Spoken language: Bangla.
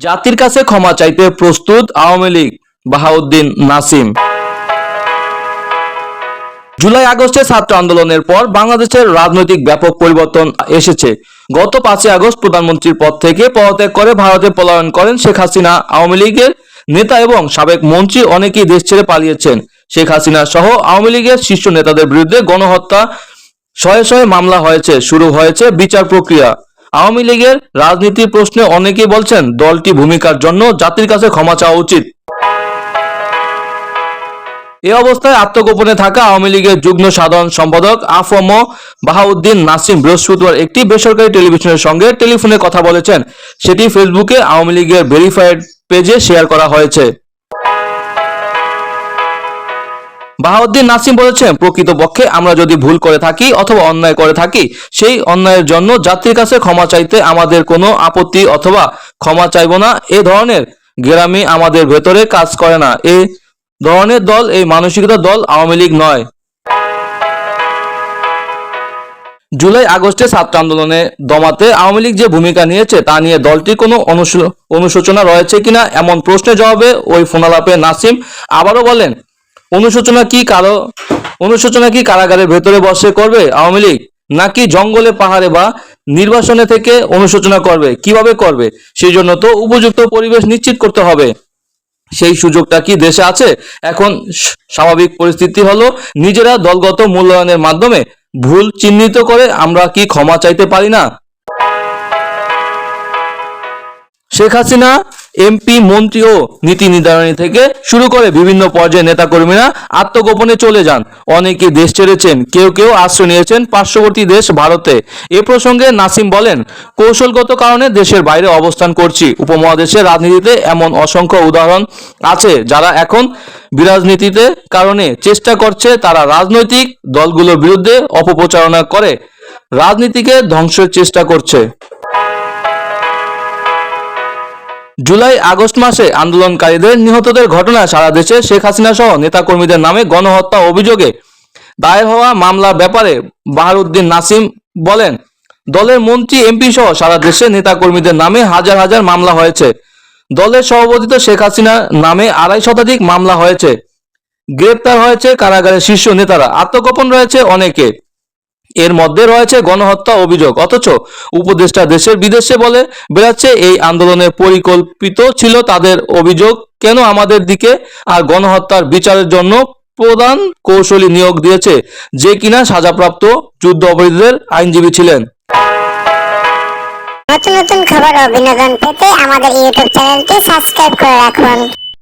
জাতির কাছে ক্ষমা চাইতে প্রস্তুত আওয়ামী লীগ, বাহাউদ্দিন নাসিম। জুলাই আগস্টে ছাত্র আন্দোলনের পর বাংলাদেশের রাজনৈতিক ব্যাপক পরিবর্তন এসেছে। গত পাঁচই আগস্ট প্রধানমন্ত্রীর পদ থেকে পদত্যাগ করে ভারতে পলায়ন করেন শেখ হাসিনা। আওয়ামী লীগের নেতা এবং সাবেক মন্ত্রী অনেকেই দেশ ছেড়ে পালিয়েছেন। শেখ হাসিনা সহ আওয়ামী লীগের শীর্ষ নেতাদের বিরুদ্ধে গণহত্যা শয়ে শয়ে মামলা হয়েছে, শুরু হয়েছে বিচার প্রক্রিয়া। আওয়ামী লীগের রাজনীতির প্রশ্নে অনেকেই বলছেন দলটি ভূমিকার জন্য জাতির কাছে ক্ষমা চাওয়া উচিত। এ অবস্থায় আত্মগোপনে থাকা আওয়ামী লীগের যুগ্ম সাধারণ সম্পাদক আফম বাহাউদ্দিন নাসিম বৃহস্পতিবার একটি বেসরকারি টেলিভিশনের সঙ্গে টেলিফোনে কথা বলেছেন। সেটি ফেসবুকে আওয়ামী লীগের ভেরিফাইড পেজে শেয়ার করা হয়েছে। বাহাউদ্দিন নাসিম বলেছেন প্রকৃতপক্ষে আমরা যদি ভুল করে থাকি অথবা অন্যায় করে থাকি, সেই অন্যায়ের জন্য যাত্রীর কাছে ক্ষমা চাইতে আমাদের কোনো আপত্তি অথবা ক্ষমা চাইব না। এ ধরনের গ্রামে আমাদের ভেতরে কাজ করে না। এ ধরনের দল, এই মানসিকতা দল আওয়ামী লীগ নয়। জুলাই আগস্টে ছাত্র আন্দোলনে দমাতে আওয়ামী লীগ যে ভূমিকা নিয়েছে, তা নিয়ে দলটির কোনো অনুশো- অনুশোচনা রয়েছে কিনা এমন প্রশ্নের জবাবে ওই ফোনালাপে নাসিম আবারও বলেন অনুশোচনা কি কারও অনুশোচনা কি কারাগারের ভেতরে বসে করবে আওয়ামী লীগ? নাকি জঙ্গলে পাহাড়ে বা নির্বাসনে থেকে অনুশোচনা করবে? কীভাবে করবে? সেই জন্য তো উপযুক্ত পরিবেশ নিশ্চিত করতে হবে। সেই সুযোগটা কি দেশে আছে? এখন স্বাভাবিক পরিস্থিতি হলো, নিজেরা দলগত মূল্যায়নের মাধ্যমে ভুল চিহ্নিত করে আমরা কি ক্ষমা চাইতে পারি না? শেখ হাসিনা এমপি, মন্ত্রী ও নীতি নির্ধারণী থেকে শুরু করে বিভিন্ন পর্যায়ে নেতাকর্মীরা আত্মগোপনে চলে যান। অনেকে দেশ ছেড়েছেন, কেউ কেউ আশ্রয় নিয়েছেন পার্শ্ববর্তী দেশ ভারতে। এ প্রসঙ্গে নাসিম বলেন, কৌশলগত কারণে দেশের বাইরে অবস্থান করছি। উপমহাদেশের রাজনীতিতে এমন অসংখ্য উদাহরণ আছে যারা এখন বিরাজনীতিতে কারণে চেষ্টা করছে তারা রাজনৈতিক দলগুলোর বিরুদ্ধে অপপ্রচারণা করে। রাজনীতিকে ধ্বংসের চেষ্টা করছে। জুলাই, আগস্ট মাসে আন্দোলনকারীদের নিহতদের ঘটনায় সারা দেশে শেখ হাসিনা সহ নেতাকর্মীদের নামে গণহত্যা অভিযোগে দায়ের হওয়া মামলার ব্যাপারে বাহারুদ্দিন নাসিম বলেন, দলের মন্ত্রী, এমপি সহ সারা দেশে নেতাকর্মীদের নামে হাজার হাজার মামলা হয়েছে। দলের সভাপতিত্ব শেখ হাসিনা নামে আড়াই শতাধিক মামলা হয়েছে। গ্রেপ্তার হয়েছে কারাগারের শীর্ষ নেতারা। আত্মগোপন রয়েছে অনেকে। এর মধ্যে রয়েছে গণহত্যা অভিযোগ। অথচ উপদেষ্টা দেশের বিদেশে বলে, বেড়াচ্ছে এই আন্দোলনের পরিকল্পিত ছিল তাদের অভিযোগ, কেন আমাদের দিকে আর গণহত্যার বিচারের জন্য প্রধান কৌশলী নিয়োগ দিয়েছে, যে কিনা সাজাপ্রাপ্ত যুদ্ধ অপরাধীদের আইনজীবী ছিলেন। নতুন নতুন খবর ও বিনোদন পেতে আমাদের ইউটিউব চ্যানেলটি সাবস্ক্রাইব করে রাখুন।